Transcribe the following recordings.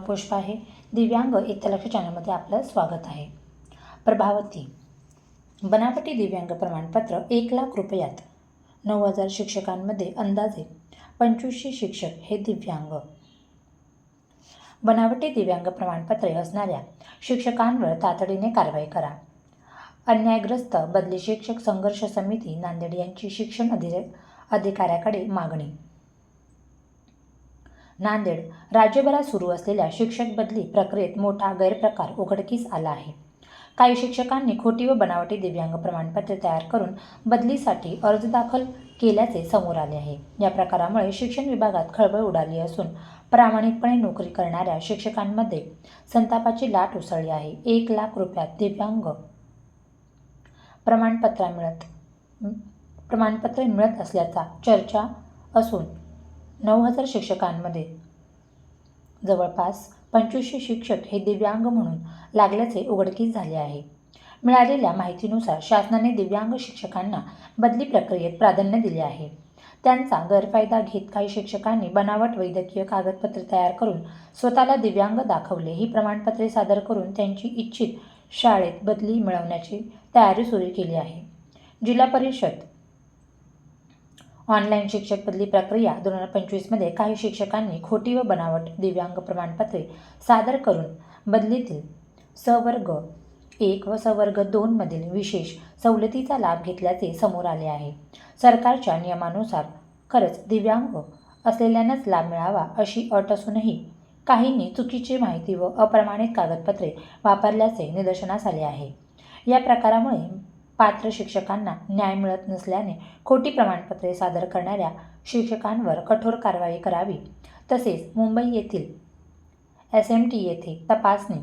पुष्प आहे. दिव्यांग इतलक्ष चॅनलमध्ये आपलं स्वागत आहे. प्रभावती. बनावटी दिव्यांग प्रमाणपत्र एक लाख रुपयात. नऊ हजार शिक्षकांमध्ये अंदाजे पंचवीसशे शिक्षक हे दिव्यांग. बनावटी दिव्यांग प्रमाणपत्रे असणाऱ्या शिक्षकांवर तातडीने कारवाई करा. अन्यायग्रस्त बदली शिक्षक संघर्ष समिती नांदेड यांची शिक्षण अधि अधिकाऱ्याकडे मागणी. नांदेड राज्यभरात सुरू असलेल्या शिक्षक बदली प्रक्रियेत मोठा गैरप्रकार उघडकीस आला आहे. काही शिक्षकांनी खोटी व बनावटी दिव्यांग प्रमाणपत्रे तयार करून बदलीसाठी अर्ज दाखल केल्याचे समोर आले आहे. या प्रकारामुळे शिक्षण विभागात खळबळ उडाली असून प्रामाणिकपणे नोकरी करणाऱ्या शिक्षकांमध्ये संतापाची लाट उसळली आहे. एक लाख रुपयात दिव्यांग प्रमाणपत्र मिळत प्रमाणपत्रे मिळत असल्याचा चर्चा असून नऊ हजार शिक्षकांमध्ये. जवळपास पंचवीसशे शिक्षक हे दिव्यांग म्हणून लागल्याचे उघडकीस झाले आहे. मिळालेल्या माहितीनुसार शासनाने दिव्यांग शिक्षकांना बदली प्रक्रियेत प्राधान्य दिले आहे. त्यांचा गैरफायदा घेत काही शिक्षकांनी बनावट वैद्यकीय कागदपत्रे तयार करून स्वतःला दिव्यांग दाखवले ही प्रमाणपत्रे सादर करून त्यांची इच्छित शाळेत बदली मिळवण्याची तयारी सुरू केली आहे. जिल्हा परिषद ऑनलाईन शिक्षक बदली प्रक्रिया दोन हजार पंचवीसमध्ये काही शिक्षकांनी खोटी व बनावट दिव्यांग प्रमाणपत्रे सादर करून बदलीतील सवर्ग एक व सवर्ग दोनमधील विशेष सवलतीचा लाभ घेतल्याचे समोर आले आहे. सरकारच्या नियमानुसार खरंच दिव्यांग असलेल्यांनाच लाभ मिळावा अशी अट असूनही काहींनी चुकीची माहिती व अप्रमाणित कागदपत्रे वापरल्याचे निदर्शनास आले आहे. या प्रकारामुळे पात्र शिक्षकांना न्याय मिळत नसल्याने खोटी प्रमाणपत्रे सादर करणाऱ्या शिक्षकांवर कठोर कारवाई करावी. तसेच मुंबई येथील एस एम टी येथे तपासणी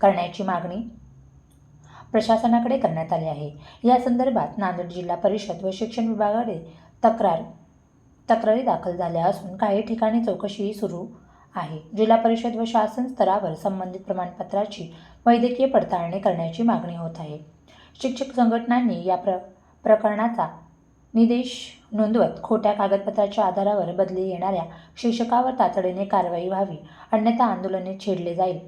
करण्याची मागणी प्रशासनाकडे करण्यात आली आहे. या संदर्भात नांदेड जिल्हा परिषद व शिक्षण विभागाकडे तक्रार तक्रारी दाखल झाल्या असून काही ठिकाणी चौकशीही सुरू आहे. जिल्हा परिषद व शासन स्तरावर संबंधित प्रमाणपत्राची वैद्यकीय पडताळणी करण्याची मागणी होत आहे. शिक्षक संघटनांनी या प्र प्रकरणाचा निदेश नोंदवत खोट्या कागदपत्राच्या आधारावर बदली येणाऱ्या शिक्षकावर तातडीने कारवाई व्हावी अन्यथा आंदोलने छेडले जाईल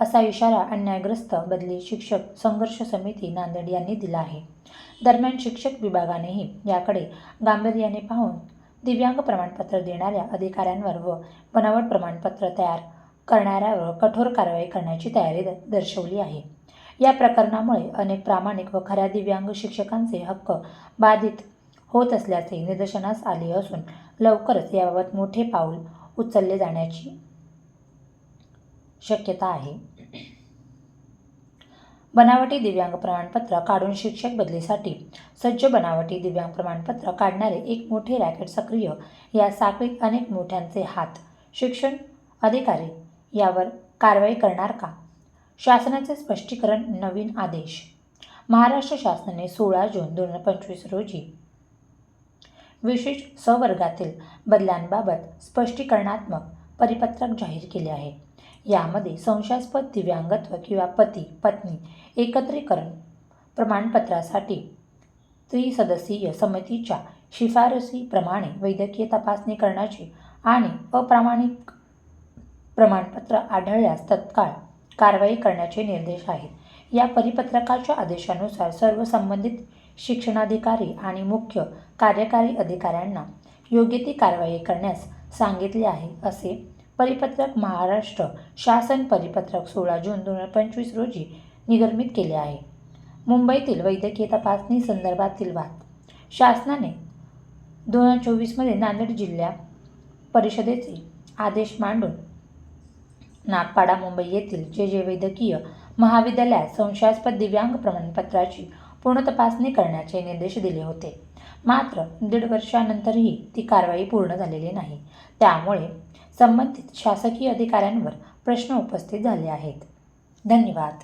असा इशारा अन्यायग्रस्त बदली शिक्षक संघर्ष समिती नांदेड यांनी दिला आहे. दरम्यान शिक्षक विभागानेही याकडे गांभीर्याने पाहून दिव्यांग प्रमाणपत्र देणाऱ्या अधिकाऱ्यांवर व बनावट प्रमाणपत्र तयार करणाऱ्यावर कठोर कारवाई करण्याची तयारी द दर्शवली आहे. या प्रकरणामुळे अनेक प्रामाणिक व खऱ्या दिव्यांग शिक्षकांचे हक्क बाधित होत असल्याचे निदर्शनास आले असून लवकरच याबाबत मोठे पाऊल उचलले जाण्याची शक्यता आहे. बनावटी दिव्यांग प्रमाणपत्र काढून शिक्षक बदलीसाठी सज्ज बनावटी दिव्यांग प्रमाणपत्र काढणारे एक मोठे रॅकेट सक्रिय या साखळीत अनेक मोठ्यांचे हात शिक्षण अधिकारी यावर कारवाई करणार का? शासनाचे स्पष्टीकरण नवीन आदेश. महाराष्ट्र शासनाने सोळा जून दोन हजार पंचवीस रोजी विशेष सवर्गातील बदलांबाबत स्पष्टीकरणात्मक परिपत्रक जाहीर केले आहे. यामध्ये संशयास्पद दिव्यांगत्व किंवा पती पत्नी एकत्रीकरण प्रमाणपत्रासाठी त्रिसदस्यीय समितीच्या शिफारसीप्रमाणे वैद्यकीय तपासणी करण्याची आणि अप्रामाणिक प्रमाणपत्र आढळल्यास तत्काळ कारवाई करण्याचे निर्देश आहेत. या परिपत्रकाच्या आदेशानुसार सर्व संबंधित शिक्षणाधिकारी आणि मुख्य कार्यकारी अधिकाऱ्यांना योग्य ती कारवाई करण्यास सांगितले आहे असे परिपत्रक महाराष्ट्र शासन परिपत्रक सोळा जून दोन हजार पंचवीस रोजी निर्गमित केले आहे. मुंबईतील वैद्यकीय तपासणी संदर्भातील वाद. शासनाने दोन हजार चोवीसमध्ये नांदेड जिल्हा परिषदेचे आदेश मांडून नागपाडा मुंबई येथील जे जे वैद्यकीय महाविद्यालयात संशयास्पद दिव्यांग प्रमाणपत्राची पूर्ण तपासणी करण्याचे निर्देश दिले होते. मात्र दीड वर्षानंतरही ती कारवाई पूर्ण झालेली नाही. त्यामुळे संबंधित शासकीय अधिकाऱ्यांवर प्रश्न उपस्थित झाले आहेत. धन्यवाद.